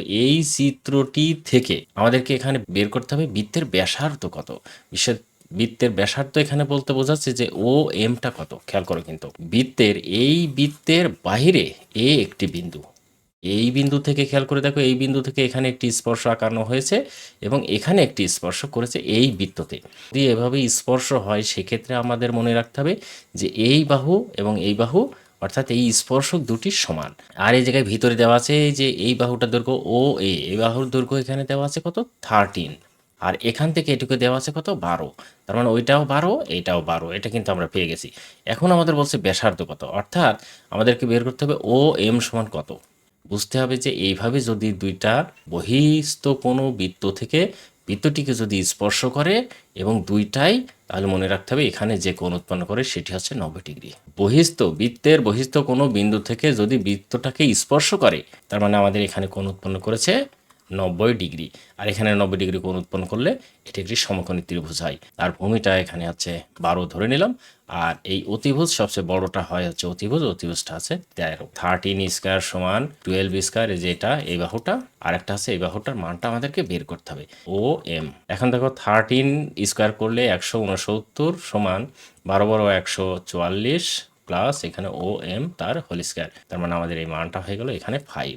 এই চিত্রটি থেকে আমাদেরকে এখানে বের করতে হবে বৃত্তের ব্যাসার্ধ কত? বিশেষ বৃত্তের ব্যাসার্ধ এখানে বলতে বোঝাচ্ছে যে ও এমটা কত? খেয়াল করো কিন্তু। বৃত্তের এই বৃত্তের বাহিরে এ একটি বিন্দু। এই বিন্দু থেকে খেয়াল করে দেখো, এই বিন্দু থেকে এখানে একটি স্পর্শ আঁকানো হয়েছে এবং এখানে একটি স্পর্শ করেছে এই বৃত্ততে। যদি এভাবে স্পর্শ হয়, সেক্ষেত্রে আমাদের মনে রাখতে হবে যে এই বাহু এবং এই বাহু অর্থাৎ এই স্পর্শক দুটি সমান। আর এই জায়গায় ভিতরে দেওয়া আছে যে এই বাহুটার দৈর্ঘ্য ও এ এই বাহুর দৈর্ঘ্য এখানে দেওয়া আছে কত? থার্টিন আর এখান থেকে এটুকু দেওয়া আছে কত? বারো। তার মানে ওইটাও বারো এইটাও বারো। এটা কিন্তু আমরা পেয়ে গেছি। এখন আমাদের বলছে ব্যাসার্ধ কত? অর্থাৎ আমাদেরকে বের করতে হবে ও এম সমান কত? বুঝতে হবে যে এইভাবে যদি দুইটা বহিস্থ কোনো বৃত্ত থেকে বৃত্তটিকে যদি স্পর্শ করে এবং দুইটাই তাহলে মনে রাখতে হবে, এখানে যে কোণ উৎপন্ন করে সেটি হচ্ছে নব্বই ডিগ্রি। বহিস্থ, বৃত্তের বহিস্থ কোনো বিন্দু থেকে যদি বৃত্তটাকে স্পর্শ করে, তার মানে আমাদের এখানে কোণ উৎপন্ন করেছে নব্বই ডিগ্রি। আর এখানে নব্বই ডিগ্রি কোণ উৎপন্ন করলে এটি একটি সমকোণী ত্রিভুজ হয়। আর ভূমিটা এখানে আছে বারো ধরে নিলাম। আর এই অতিভুজ সবচেয়ে বড়টা হয় হচ্ছে অতিভুজ। অতিভুজটা আছে তেরো। থার্টিন স্কোয়ার সমান টুয়েলভ স্কোয়ার এই যে এটা, এই বাহুটা। আর একটা আছে এই বাহুটার মানটা আমাদেরকে বের করতে হবে। ও এম এখন দেখো থার্টিন স্কোয়ার করলে একশো উনসত্তর সমান বারো বারো একশো চুয়াল্লিশ প্লাস এখানে ও এম তার হোল স্কোয়ার তার মানে আমাদের এই মানটা হয়ে গেল এখানে ফাইভ